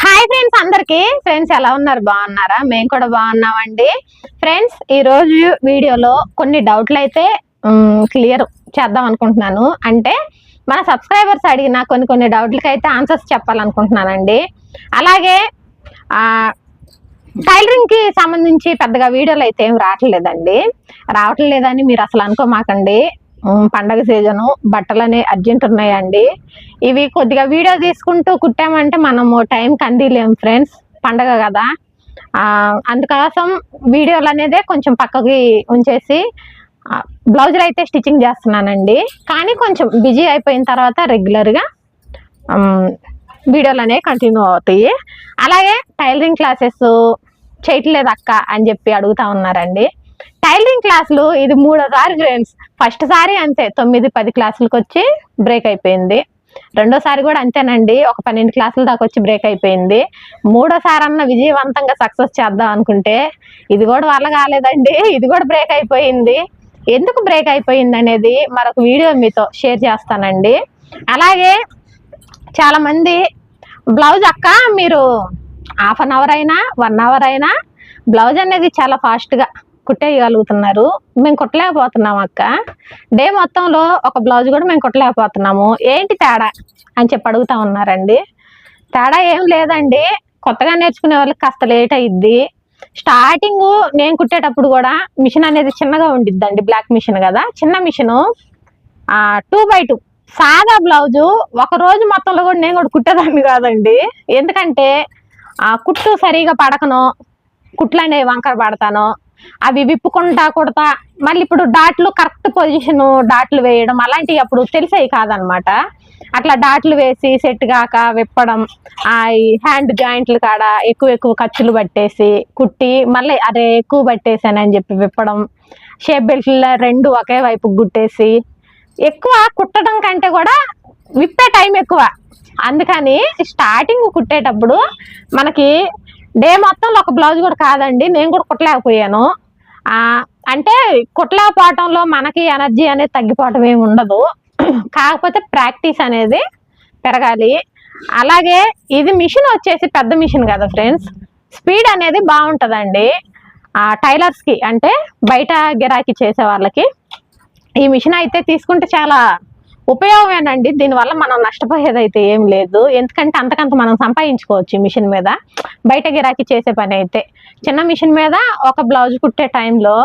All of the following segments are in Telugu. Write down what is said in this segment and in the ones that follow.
హాయ్ ఫ్రెండ్స్ అందరికి. ఫ్రెండ్స్ ఎలా ఉన్నారు? బాగున్నారా? మేము కూడా బాగున్నామండి. ఫ్రెండ్స్ ఈ రోజు వీడియోలో కొన్ని డౌట్లు అయితే క్లియర్ చేద్దాం అనుకుంటున్నాను. అంటే మన సబ్స్క్రైబర్స్ అడిగిన కొన్ని కొన్ని డౌట్లకి అయితే ఆన్సర్స్ చెప్పాలనుకుంటున్నానండి. అలాగే టైలరింగ్కి సంబంధించి పెద్దగా వీడియోలు అయితే ఏం రావట్లేదండి. రావట్లేదని మీరు అసలు అనుకోమాకండి. పండగ సీజను. బట్టలు అనేవి అర్జెంట్ ఉన్నాయండి. ఇవి కొద్దిగా వీడియో తీసుకుంటూ కుట్టామంటే మనము టైంకి అందిలేం ఫ్రెండ్స్. పండగ కదా. అందుకోసం వీడియోలు అనేదే కొంచెం పక్కకి ఉంచేసి బ్లౌజులు అయితే స్టిచ్చింగ్ చేస్తున్నానండి. కానీ కొంచెం బిజీ అయిపోయిన తర్వాత రెగ్యులర్గా వీడియోలు అనేవి కంటిన్యూ అవుతాయి. అలాగే టైలరింగ్ క్లాసెస్ చేయట్లేదు అక్క అని చెప్పి అడుగుతా ఉన్నారండి. టైలరింగ్ క్లాసులు ఇది మూడోసారి ఫ్రెండ్స్ ఫస్ట్ సారి అంతే తొమ్మిది పది క్లాసులకు వచ్చి బ్రేక్ అయిపోయింది. రెండోసారి కూడా అంతేనండి ఒక పన్నెండు క్లాసుల దాకా వచ్చి బ్రేక్ అయిపోయింది. మూడోసారి అన్న విజయవంతంగా సక్సెస్ చేద్దాం అనుకుంటే ఇది కూడా వల్ల కాలేదండి ఇది కూడా బ్రేక్ అయిపోయింది. ఎందుకు బ్రేక్ అయిపోయింది అనేది మరొక వీడియో మీతో షేర్ చేస్తానండి. అలాగే చాలా మంది బ్లౌజ్ అక్క మీరు హాఫ్ అన్ అవర్ అయినా వన్ అవర్ అయినా బ్లౌజ్ అనేది చాలా ఫాస్ట్గా కుట్టేయగలుగుతున్నారు. మేము కుట్టలేకపోతున్నాం అక్క. డే మొత్తంలో ఒక బ్లౌజ్ కూడా మేము కుట్టలేకపోతున్నాము. ఏంటి తేడా? అని చెప్పి అడుగుతా ఉన్నారండి. తేడా ఏం లేదండి. కొత్తగా నేర్చుకునే వాళ్ళకి కాస్త లేట్ అయ్యిద్ది స్టార్టింగ్ నేను కుట్టేటప్పుడు కూడా మిషన్ అనేది చిన్నగా ఉండిద్దండి బ్లాక్ మిషన్ కదా. చిన్న మిషను. Two by two. సాదా బ్లౌజు. ఒక రోజు మొత్తంలో కూడా నేను కూడా కుట్టేదాన్ని కాదండి. ఎందుకంటే ఆ కుట్టు సరిగా పడకను. కుట్లు అనేవి వంకర పడతాను. అవి విప్పుకుంటా కుడతా. మళ్ళీ ఇప్పుడు డాట్లు కరెక్ట్ పొజిషన్ డాట్లు వేయడం అలాంటివి అప్పుడు తెలిసేవి కాదనమాట. అట్లా డాట్లు వేసి సెట్ కాక విప్పడం ఆ హ్యాండ్ జాయింట్లు కాడ ఎక్కువ ఎక్కువ ఖర్చులు పట్టేసి కుట్టి మళ్ళీ అరే ఎక్కువ పట్టేసానని చెప్పి విప్పడం షేప్ బెల్ట్లో రెండు ఒకే వైపు గుట్టేసి ఎక్కువ కుట్టడం కంటే కూడా విప్పే టైం ఎక్కువ. అందుకని స్టార్టింగ్ కుట్టేటప్పుడు మనకి డే మొత్తంలో ఒక బ్లౌజ్ కూడా కాదండి నేను కూడా కుట్టలేకపోయాను. అంటే కుట్టలేకపోవటంలో మనకి ఎనర్జీ అనేది తగ్గిపోవటం ఏమి ఉండదు. కాకపోతే ప్రాక్టీస్ అనేది పెరగాలి. అలాగే ఇది మిషన్ వచ్చేసి పెద్ద మిషన్ కదా ఫ్రెండ్స్. స్పీడ్ అనేది బాగుంటుందండి. టైలర్స్కి అంటే బయట గిరాకీ చేసే వాళ్ళకి. ఈ మిషన్ అయితే తీసుకుంటే చాలా ఉపయోగమేనండి. దీనివల్ల మనం నష్టపోయేది అయితే ఏం లేదు. ఎందుకంటే అంతకంత మనం సంపాదించుకోవచ్చు మిషన్ మీద. బయట గిరాకీ చేసే పని అయితే చిన్న మిషన్ మీద ఒక బ్లౌజ్ కుట్టే టైంలో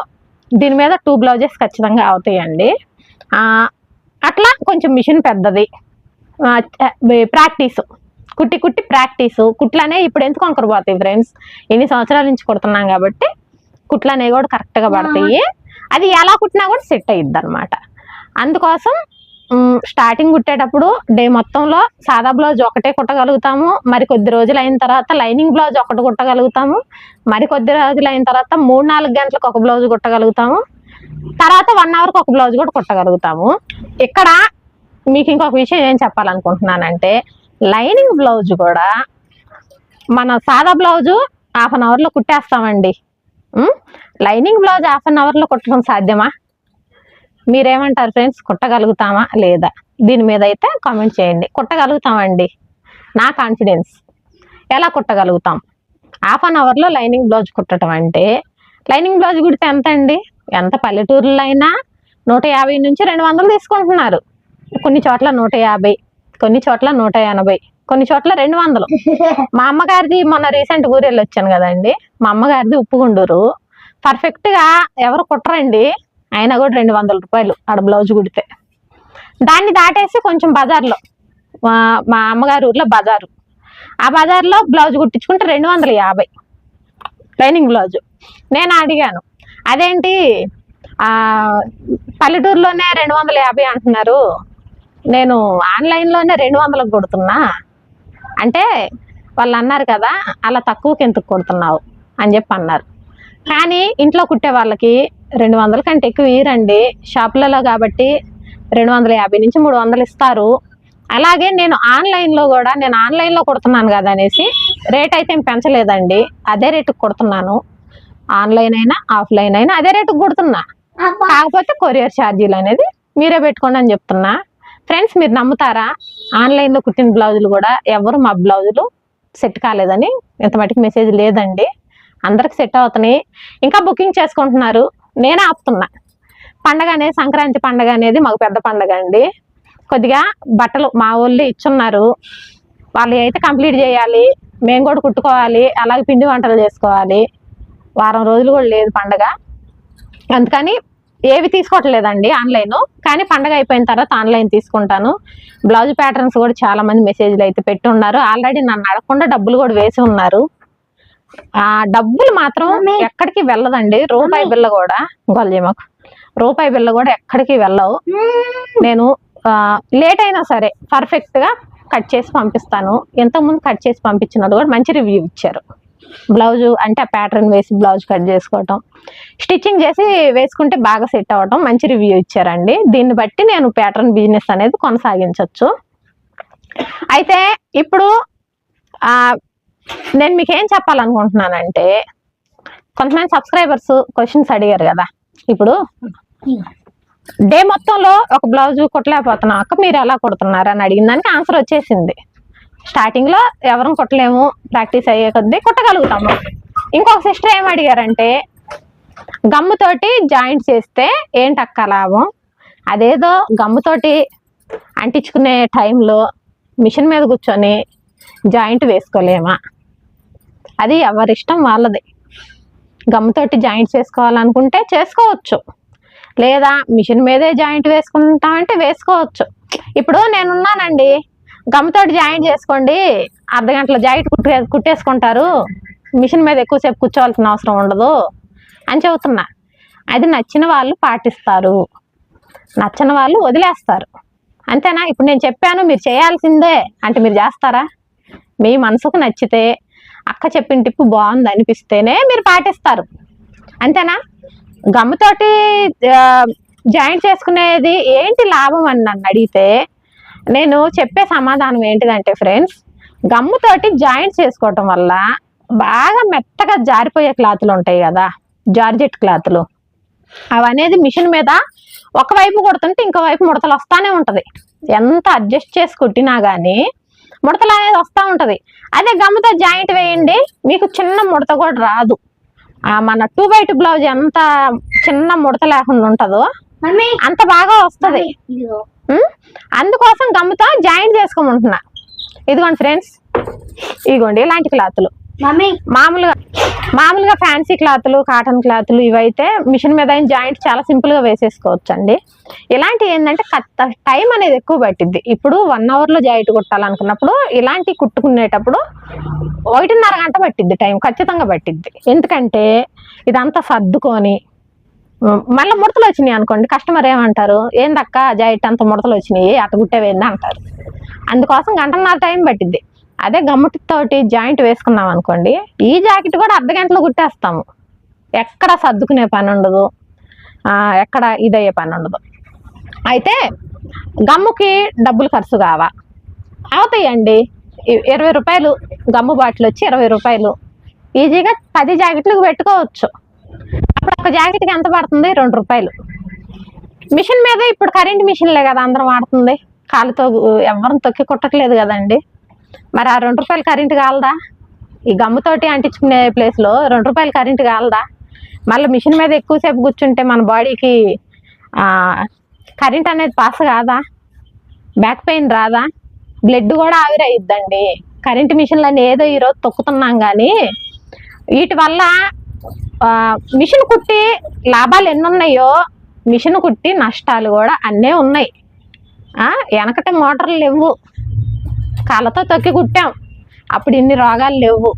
దీని మీద టూ బ్లౌజెస్ ఖచ్చితంగా అవుతాయండి. ఆ, అట్లా కొంచెం మిషన్ పెద్దది. ప్రాక్టీస్. కుట్టి కుట్టి ప్రాక్టీస్. కుట్లనే ఇప్పుడు ఎందుకు వంకర పోతాయి ఫ్రెండ్స్? ఎన్ని సంవత్సరాల నుంచి కుడుతున్నాం కాబట్టి కుట్లు అనేవి కూడా కరెక్ట్గా పడతాయి. అది ఎలా కుట్టినా కూడా సెట్ అయ్యిద్ది అనమాట అందుకోసం స్టార్టింగ్ కుట్టేటప్పుడు డే మొత్తంలో సాదా బ్లౌజ్ ఒకటే కుట్టగలుగుతాము. మరి కొద్ది రోజులు అయిన తర్వాత లైనింగ్ బ్లౌజ్ ఒకటి కుట్టగలుగుతాము. మరి కొద్ది రోజులు అయిన తర్వాత మూడు నాలుగు గంటలకు ఒక బ్లౌజ్ కుట్టగలుగుతాము. తర్వాత వన్ అవర్కి ఒక బ్లౌజ్ కూడా కుట్టగలుగుతాము. ఇక్కడ మీకు ఇంకొక విషయం ఏం చెప్పాలనుకుంటున్నానంటే లైనింగ్ బ్లౌజ్ కూడా మన సాదా బ్లౌజు హాఫ్ అన్ అవర్లో కుట్టేస్తామండి. లైనింగ్ బ్లౌజ్ హాఫ్ అన్ అవర్లో కుట్టడం సాధ్యమా? మీరేమంటారు ఫ్రెండ్స్? కుట్టగలుగుతామా లేదా? దీని మీద అయితే కామెంట్ చేయండి. కుట్టగలుగుతామండి. నా కాన్ఫిడెన్స్ ఎలా కుట్టగలుగుతాం? హాఫ్ అన్ అవర్లో లైనింగ్ బ్లౌజ్ కుట్టడం అంటే లైనింగ్ బ్లౌజ్ కుడితే ఎంత అండి ఎంత పల్లెటూరులో అయినా నూట యాభై నుంచి రెండు వందలు తీసుకుంటున్నారు. కొన్ని చోట్ల నూట యాభై కొన్ని చోట్ల నూట ఎనభై కొన్ని చోట్ల రెండు వందలు. మా అమ్మగారిది మొన్న రీసెంట్ ఊరు వెళ్ళి వచ్చాను కదండి. మా అమ్మగారిది ఉప్పుగుండూరు. పర్ఫెక్ట్గా ఎవరు కుట్టరండి? అయినా కూడా రెండు వందల రూపాయలు ఆడ బ్లౌజ్ కుడితే. దాన్ని దాటేసి కొంచెం బజార్లో మా మా అమ్మగారి ఊర్లో బజారు. ఆ బజార్లో బ్లౌజ్ కుట్టించుకుంటే రెండు వందల యాభై. Lining blouse. నేను అడిగాను అదేంటి పల్లెటూరులోనే రెండు వందల యాభై అంటున్నారు. నేను ఆన్లైన్లోనే రెండు వందలకు కొడుతున్నా. అంటే వాళ్ళు అన్నారు కదా అలా తక్కువకి ఎందుకు కొడుతున్నావు? అని చెప్పి అన్నారు. కానీ ఇంట్లో కుట్టే వాళ్ళకి రెండు వందల కంటే ఎక్కువ ఇయ్యరండి. షాపులలో కాబట్టి రెండు వందల యాభై నుంచి మూడు వందలు ఇస్తారు. అలాగే నేను ఆన్లైన్లో కూడా నేను ఆన్లైన్లో కుడుతున్నాను కదా అనేసి రేట్ అయితే ఏం పెంచలేదండి. అదే రేటుకి కుడుతున్నాను. ఆన్లైన్ అయినా ఆఫ్లైన్ అయినా అదే రేటుకి కుడుతున్నా. కాకపోతే కొరియర్ ఛార్జీలు అనేది మీరే పెట్టుకోండి అని చెప్తున్నా. ఫ్రెండ్స్ మీరు నమ్ముతారా? ఆన్లైన్లో కుట్టిన బ్లౌజులు కూడా ఎవరు మా బ్లౌజులు సెట్ కాలేదని ఇంత మటుకు మెసేజ్ లేదండి. అందరికి సెట్ అవుతున్నాయి. ఇంకా బుకింగ్ చేసుకుంటున్నారు. నేను ఆపుతున్నా. పండగ అనేది సంక్రాంతి పండగ అనేది మాకు పెద్ద పండగ అండి. కొద్దిగా బట్టలు మా వాళ్ళు ఇచ్చున్నారు. వాళ్ళు అయితే కంప్లీట్ చేయాలి. మేము కూడా కుట్టుకోవాలి. అలాగే పిండి వంటలు చేసుకోవాలి. వారం రోజులు కూడా లేదు పండగ. అందుకని ఏవి తీసుకోవట్లేదండి ఆన్లైన్. కానీ పండగ అయిపోయిన తర్వాత ఆన్లైన్ తీసుకుంటాను. బ్లౌజ్ ప్యాటర్న్స్ కూడా చాలా మంది మెసేజ్లు అయితే పెట్టి ఉన్నారు. ఆల్రెడీ నన్ను అడగకుండా డబ్బులు కూడా వేసి ఉన్నారు. ఆ డబ్బులు మాత్రం ఎక్కడికి వెళ్ళదండి. రూపాయి బిల్ల కూడా గొల్జీమకు రూపాయి బిల్ల కూడా ఎక్కడికి వెళ్ళవు. నేను లేట్ అయినా సరే పర్ఫెక్ట్గా కట్ చేసి పంపిస్తాను. ఇంతకుముందు కట్ చేసి పంపించినది కూడా మంచి రివ్యూ ఇచ్చారు. బ్లౌజ్ అంటే ఆ ప్యాటర్న్ వేసి బ్లౌజ్ కట్ చేసుకోవటం. స్టిచ్చింగ్ చేసి వేసుకుంటే బాగా సెట్ అవ్వటం మంచి రివ్యూ ఇచ్చారండి. దీన్ని బట్టి నేను ప్యాటర్న్ బిజినెస్ అనేది కొనసాగించవచ్చు అయితే ఇప్పుడు నేను మీకు ఏం చెప్పాలనుకుంటున్నానంటే కొంతమంది సబ్స్క్రైబర్స్ క్వశ్చన్స్ అడిగారు కదా ఇప్పుడు డే మొత్తంలో ఒక బ్లౌజ్ కుట్టలేకపోతున్నాం అక్క మీరు ఎలా కుడుతున్నారు అని అడిగిన దానికి ఆన్సర్ వచ్చేసింది స్టార్టింగ్లో ఎవరం కుట్టలేము ప్రాక్టీస్ అయ్యే కొద్దీ కుట్టగలుగుతాము. ఇంకొక సిస్టర్ ఏం అడిగారంటే గమ్ముతోటి జాయింట్ చేస్తే ఏంటి అక్క లాభం? అదేదో గమ్ముతోటి అంటించుకునే టైంలో మిషన్ మీద కూర్చొని జాయింట్ వేసుకోలేమా? అది ఎవరిష్టం వాళ్ళది. గమ్ముతోటి జాయింట్ చేసుకోవాలనుకుంటే చేసుకోవచ్చు. లేదా మిషన్ మీదే జాయింట్ వేసుకుంటామంటే వేసుకోవచ్చు. ఇప్పుడు నేనున్నానండి. గమ్ముతోటి జాయింట్ చేసుకోండి. అర్ధ గంటలో జాయింట్ కుట్టే కుట్టేసుకుంటారు. మిషన్ మీద ఎక్కువసేపు కూర్చోవాల్సిన అవసరం ఉండదు అని చెబుతున్నా. అది నచ్చిన వాళ్ళు పాటిస్తారు. నచ్చని వాళ్ళు వదిలేస్తారు. అంతేనా? ఇప్పుడు నేను చెప్పాను మీరు చేయాల్సిందే. అంటే మీరు చేస్తారా? మీ మనసుకు నచ్చితే అక్క చెప్పిన టిప్పు బాగుంది అనిపిస్తేనే మీరు పాటిస్తారు. అంతేనా? గమ్ముతోటి జాయింట్ చేసుకునేది ఏంటి లాభం అని నన్ను అడిగితే నేను చెప్పే సమాధానం ఏంటిదంటే ఫ్రెండ్స్ గమ్ముతోటి జాయింట్ చేసుకోవటం వల్ల బాగా మెత్తగా జారిపోయే క్లాతులు ఉంటాయి కదా జార్జెట్ క్లాతులు. అవనేది మిషన్ మీద ఒకవైపు కుడుతుంటే ఇంకో వైపు ముడతలు వస్తానే ఉంటుంది. ఎంత అడ్జస్ట్ చేసి కుట్టినా కానీ ముడతలు అనేది వస్తూ ఉంటది. అదే గమ్ముతో జాయింట్ వేయండి మీకు చిన్న ముడత కూడా రాదు. ఆ మన టూ బై టూ బ్లౌజ్ ఎంత చిన్న ముడత లేకుండా ఉంటుందో అంత బాగా వస్తది. అందుకోసం గమ్ముతో జాయింట్ చేసుకోమంటున్నా. ఇదిగోండి ఫ్రెండ్స్ ఇదిగోండి ఇలాంటి క్లాతులు. మామూలుగా మామూలుగా ఫ్యాన్సీ క్లాతులు కాటన్ క్లాతులు ఇవైతే మిషన్ మీద జాయింట్ చాలా సింపుల్గా వేసేసుకోవచ్చు అండి ఇలాంటివి ఏంటంటే టైం అనేది ఎక్కువ పట్టిద్ది. ఇప్పుడు వన్ అవర్లో జాయింట్ కుట్టాలనుకున్నప్పుడు ఇలాంటి కుట్టుకునేటప్పుడు ఒకటిన్నర గంట పట్టిద్ది టైం ఖచ్చితంగా పట్టిద్ది. ఎందుకంటే ఇదంతా సర్దుకొని మళ్ళీ ముడతలు వచ్చినాయి అనుకోండి కస్టమర్ ఏమంటారు? ఏందక్క జాయింట్ అంత ముడతలు వచ్చినాయి అటు కుట్టేవేంది? అంటారు. అందుకోసం గంటన్నర టైం పట్టిద్ది. అదే గమ్ముటితోటి జాయింట్ వేసుకున్నాం అనుకోండి ఈ జాకెట్ కూడా అర్ధ గంటలో కుట్టేస్తాము. ఎక్కడ సర్దుకునే పని ఉండదు. ఎక్కడ ఇదయ్యే పని ఉండదు. అయితే గమ్ముకి డబ్బులు ఖర్చు కావా? అవుతాయండి. ఇరవై రూపాయలు గమ్ము బాటిల్ వచ్చి ఇరవై రూపాయలు. ఈజీగా పది జాకెట్లకు పెట్టుకోవచ్చు. అప్పుడు ఒక జాకెట్కి ఎంత పడుతుంది? రెండు రూపాయలు. మిషన్ మీద ఇప్పుడు కరెంట్ మిషన్లే కదా అందరం వాడుతుంది. కాలుతో ఎవరిని తొక్కి కుట్టట్లేదు కదండి. మరి ఆ రెండు రూపాయలు కరెంటు కాలదా? ఈ గమ్ముతోటి అంటించుకునే ప్లేస్లో రెండు రూపాయలు కరెంటు కాలదా? మళ్ళీ మిషన్ మీద ఎక్కువసేపు కూర్చుంటే మన బాడీకి కరెంట్ అనేది పాస్ కాదా? బ్యాక్ పెయిన్ రాదా? బ్లడ్ కూడా ఆవిరయ్యిద్దండి కరెంట్ మిషన్లని ఏదో ఈరోజు తొక్కుతున్నాం కానీ వీటి వల్ల మిషన్ కుట్టి లాభాలు ఎన్ని ఉన్నాయో మిషన్ కుట్టి నష్టాలు కూడా అన్నీ ఉన్నాయి. ఆ, వెనకట మోటార్లు లేవు. కాళ్ళతో తొక్కి కుట్టాం. అప్పుడు ఇన్ని రోగాలు లేవు.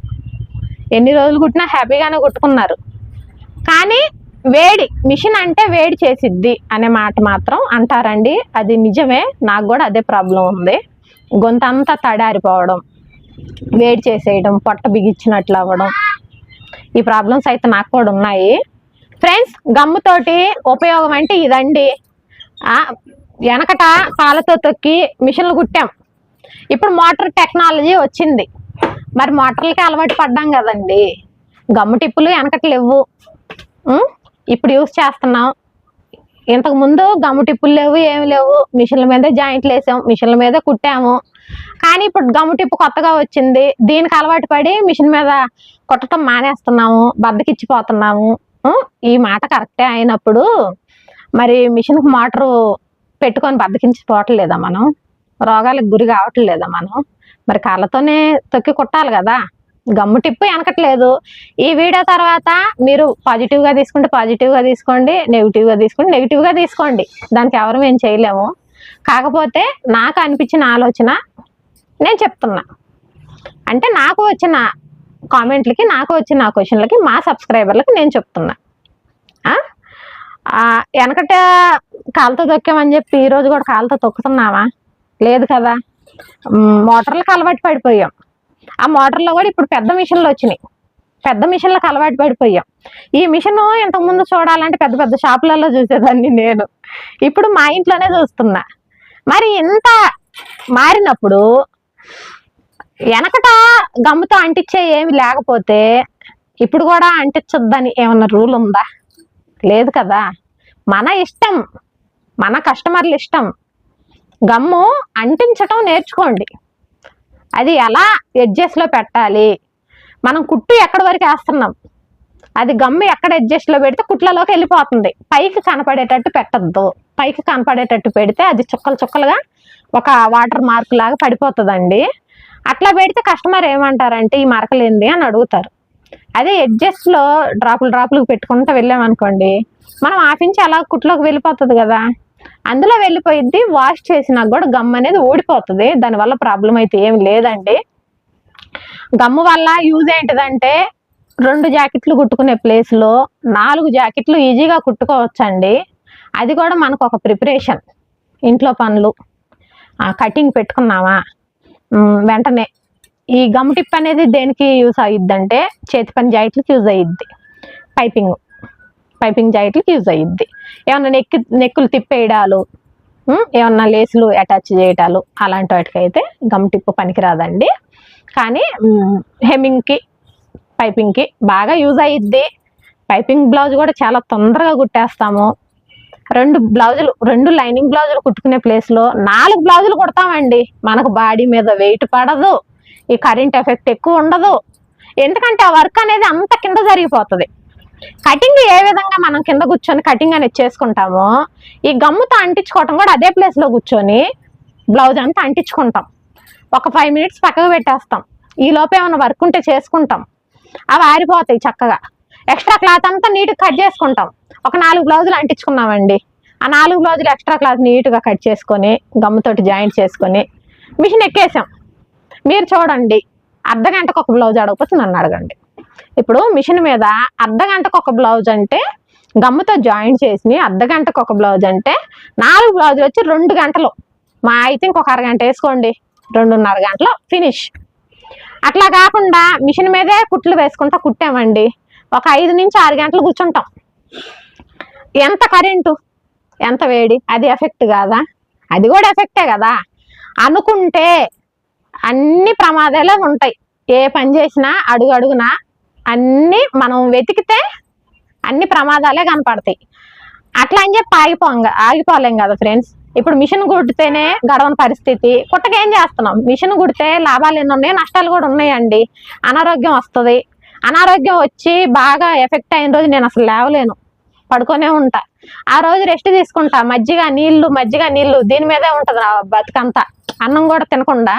ఎన్ని రోజులు కుట్టినా హ్యాపీగానే కుట్టుకున్నారు. కానీ వేడి మిషన్ అంటే వేడి చేసిద్ది అనే మాట మాత్రం అంటారండి. అది నిజమే. నాకు కూడా అదే ప్రాబ్లం ఉంది. గొంతంతా తడారిపోవడం వేడి చేసేయడం పొట్ట బిగించినట్లు అవ్వడం. ఈ ప్రాబ్లమ్స్ అయితే నాకు కూడా ఉన్నాయి. ఫ్రెండ్స్ గమ్ముతోటి ఉపయోగం అంటే ఇదండి. వెనకట కాళ్ళతో తొక్కి మిషన్లు కుట్టాం. ఇప్పుడు మోటార్ టెక్నాలజీ వచ్చింది. మరి మోటార్లకి అలవాటు పడ్డాం కదండి. గమ్ము టిప్పులు వెనకటి లేవు ఇప్పుడు యూస్ చేస్తున్నాం. ఇంతకు ముందు గమ్ము టిప్పులు లేవు ఏమి లేవు. మిషన్ల మీద జాయింట్లు వేసాం మిషన్ల మీదే కుట్టాము. కానీ ఇప్పుడు గమ్ము టిప్పు కొత్తగా వచ్చింది. దీనికి అలవాటు పడి మిషన్ మీద కుట్టడం మానేస్తున్నాము బద్దకిచ్చిపోతున్నాము. ఈ మాట కరెక్టే అయినప్పుడు మరి మిషన్కి మోటారు పెట్టుకొని బద్దకించిపోవట్లేదా మనం? రోగాలకు గురి కావట్లేదా మనం. మరి కాళ్ళతోనే తొక్కి కుట్టాలి కదా. గమ్ము టిప్పు వెనకట్లేదు. ఈ వీడియో తర్వాత మీరు పాజిటివ్గా తీసుకుంటే పాజిటివ్గా తీసుకోండి నెగిటివ్గా తీసుకోండి తీసుకుంటే తీసుకోండి. దానికి ఎవరు మేము చేయలేము. కాకపోతే నాకు అనిపించిన ఆలోచన నేను చెప్తున్నా. అంటే నాకు వచ్చిన కామెంట్లకి నాకు వచ్చిన క్వశ్చన్లకి మా సబ్స్క్రైబర్లకి నేను చెప్తున్నా. వెనకట కాలుతో తొక్కామని చెప్పి ఈరోజు కూడా కాలుతో తొక్కుతున్నావా? లేదు కదా. మోటార్లకు అలవాటు పడిపోయాం. ఆ మోటార్లో కూడా ఇప్పుడు పెద్ద మిషన్లు వచ్చినాయి. పెద్ద మిషన్లకు అలవాటు పడిపోయాం. ఈ మిషన్ ఇంతకు ముందు చూడాలంటే పెద్ద పెద్ద షాపులలో చూసేదాన్ని నేను. ఇప్పుడు మా ఇంట్లోనే చూస్తున్నా. మరి ఇంత మారినప్పుడు వెనకట గమ్ముతో అంటించే ఏమి లేకపోతే ఇప్పుడు కూడా అంటించొద్దని ఏమన్నా రూల్ ఉందా? లేదు కదా. మన ఇష్టం మన కస్టమర్ల ఇష్టం. గమ్ము అంటించటం నేర్చుకోండి. అది ఎలా ఎడ్జెస్ట్లో పెట్టాలి? మనం కుట్టు ఎక్కడి వరకు వేస్తున్నాం? అది గమ్ము ఎక్కడ అడ్జస్ట్లో పెడితే కుట్లలోకి వెళ్ళిపోతుంది. పైకి కనపడేటట్టు పెట్టద్దు. పైకి కనపడేటట్టు పెడితే అది చుక్కలు చుక్కలుగా ఒక వాటర్ మార్క్ లాగా పడిపోతుందండి. అట్లా పెడితే కస్టమర్ ఏమంటారంటే ఈ మరకలు ఏంది? అని అడుగుతారు. అదే ఎడ్జస్ట్లో డ్రాపులు డ్రాపులు పెట్టుకుంటూ వెళ్ళామనుకోండి మనం ఆఫించి అలా కుట్లోకి వెళ్ళిపోతుంది కదా. అందులో వెళ్ళిపోయింది వాష్ చేసినా కూడా గమ్ అనేది ఊడిపోతుంది. దానివల్ల ప్రాబ్లం అయితే ఏమి లేదండి. గమ్ము వల్ల యూజ్ ఏంటిదంటే రెండు జాకెట్లు కుట్టుకునే ప్లేస్లో నాలుగు జాకెట్లు ఈజీగా కుట్టుకోవచ్చండి. అది కూడా మనకు ఒక ప్రిపరేషన్ ఇంట్లో పనులు. కటింగ్ పెట్టుకున్నామా? వెంటనే. ఈ గమ్ టిప్ అనేది దేనికి యూస్ అయ్యిద్దంటే చేతి పని జాకెట్లకి యూజ్ అయ్యిద్ది పైపింగ్ పైపింగ్ జాకెట్లకి యూజ్ అయ్యిద్ది ఏమన్నా నెక్ నెక్కులు తిప్పేయడాలు ఏమన్నా లేసులు అటాచ్ చేయటాలు అలాంటి వాటికైతే గమ్ టిప్పు పనికిరాదండి. కానీ హెమ్మింగ్కి పైపింగ్కి బాగా యూజ్ అయ్యిద్ది పైపింగ్ బ్లౌజ్ కూడా చాలా తొందరగా కుట్టేస్తాము. రెండు బ్లౌజులు రెండు లైనింగ్ బ్లౌజులు కుట్టుకునే ప్లేస్లో నాలుగు బ్లౌజులు కుడతామండి. మనకు బాడీ మీద వెయిట్ పడదు. ఈ కరెంట్ ఎఫెక్ట్ ఎక్కువ ఉండదు. ఎందుకంటే ఆ వర్క్ అనేది అంత కింద జరిగిపోతుంది. కటింగ్ ఏ విధంగా మనం కింద కూర్చొని కటింగ్ అనేది చేసుకుంటామో ఈ గమ్ముతో అంటించుకోవటం కూడా అదే ప్లేస్లో కూర్చొని బ్లౌజ్ అంతా అంటించుకుంటాం. ఒక ఫైవ్ మినిట్స్ పక్కకు పెట్టేస్తాం. ఈ లోపే ఏమైనా వర్క్ ఉంటే చేసుకుంటాం. అవి ఆరిపోతాయి చక్కగా. ఎక్స్ట్రా క్లాత్ అంతా నీట్గా కట్ చేసుకుంటాం. ఒక నాలుగు బ్లౌజులు అంటించుకున్నామండి. ఆ నాలుగు బ్లౌజులు ఎక్స్ట్రా క్లాత్ నీట్గా కట్ చేసుకొని గమ్ముతోటి జాయింట్ చేసుకొని మిషన్ ఎక్కేసాం. మీరు చూడండి అర్ధ గంటకు ఒక బ్లౌజ్ అడగకపోతే నన్ను అడగండి. ఇప్పుడు మిషన్ మీద అర్ధ గంటకు ఒక బ్లౌజ్ అంటే గమ్ముతో జాయింట్ చేసి అర్ధ గంటకు ఒక బ్లౌజ్ అంటే నాలుగు బ్లౌజులు వచ్చి రెండు గంటలు. మా అయితే ఇంకొక అరగంట వేసుకోండి. రెండున్నర గంటలు ఫినిష్. అట్లా కాకుండా మిషన్ మీదే కుట్లు వేసుకుంటా కుట్టామండి. ఒక ఐదు నుంచి ఆరు గంటలు కూర్చుంటాం. ఎంత కరెంటు? ఎంత వేడి? అది ఎఫెక్ట్ కాదా? అది కూడా ఎఫెక్టే కదా. అనుకుంటే అన్ని ప్రమాదాలే ఉంటాయి. ఏ పని చేసినా అడుగు అడుగునా అన్నీ మనం వెతికితే అన్ని ప్రమాదాలే కనపడతాయి. అట్లా అని చెప్పి ఆగిపోంగా ఆగిపోలేం కదా ఫ్రెండ్స్. ఇప్పుడు మిషన్ కుడితేనే గడవని పరిస్థితి. పుట్టకేం చేస్తున్నాం? మిషన్ కుడితే లాభాలు ఎన్ని ఉన్నాయి? నష్టాలు కూడా ఉన్నాయండి. అనారోగ్యం వస్తుంది. అనారోగ్యం వచ్చి బాగా ఎఫెక్ట్ అయిన రోజు నేను అసలు లేవలేను. పడుకొనే ఉంటా. ఆ రోజు రెస్ట్ తీసుకుంటా. మజ్జిగ నీళ్ళు మజ్జిగ నీళ్ళు దీని మీదే ఉంటుంది నా బతుకంతా. అన్నం కూడా తినకుండా.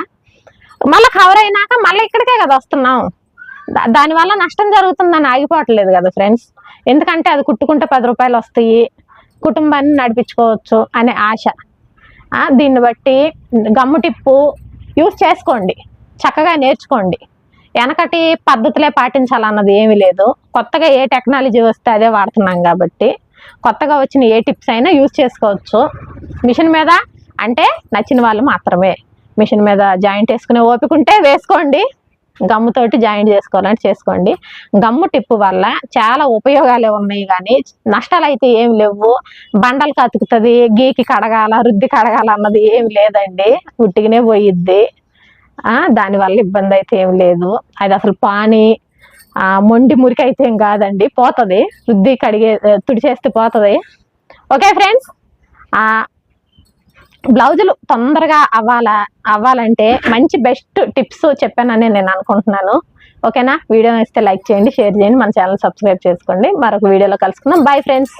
మళ్ళీ కవర్ అయినాక మళ్ళీ ఇక్కడికే కదా వస్తున్నాం. దానివల్ల నష్టం జరుగుతుందని ఆగిపోవట్లేదు కదా ఫ్రెండ్స్. ఎందుకంటే అది కుట్టుకుంటే పది రూపాయలు వస్తాయి. కుటుంబాన్ని నడిపించుకోవచ్చు అనే ఆశ. దీన్ని బట్టి గమ్ము టిప్పు యూస్ చేసుకోండి. చక్కగా నేర్చుకోండి. వెనకటి పద్ధతులే పాటించాలన్నది ఏమీ లేదు. కొత్తగా ఏ టెక్నాలజీ వస్తే అదే వాడుతున్నాం కాబట్టి కొత్తగా వచ్చిన ఏ టిప్స్ అయినా యూజ్ చేసుకోవచ్చు. మిషన్ మీద అంటే నచ్చిన వాళ్ళు మాత్రమే. మిషన్ మీద జాయింట్ వేసుకునే ఓపిక ఉంటే వేసుకోండి. గమ్ముతోటి జాయింట్ చేసుకోవాలంటే చేసుకోండి. గమ్ము టిప్పు వల్ల చాలా ఉపయోగాలే ఉన్నాయి కానీ నష్టాలు అయితే ఏమి లేవు. బండలు కతుకుతుంది గీకి కడగాల రుద్ది కడగాల అన్నది ఏమి లేదండి. ఉట్టిగానే పోయిద్ది. దానివల్ల ఇబ్బంది అయితే ఏం లేదు. అది అసలు పాని మొండి మురికి అయితే ఏం కాదండి. పోతుంది. రుద్ది కడిగే తుడిచేస్తే పోతుంది. Okay friends. బ్లౌజులు తొందరగా అవ్వాలా అవ్వాలంటే మంచి బెస్ట్ టిప్స్ చెప్పానని నేను అనుకుంటున్నాను. ఓకేనా? వీడియో ఇస్తే లైక్ చేయండి షేర్ చేయండి మన ఛానల్ సబ్స్క్రైబ్ చేసుకోండి. మరొక వీడియోలో కలుసుకుందాం. Bye friends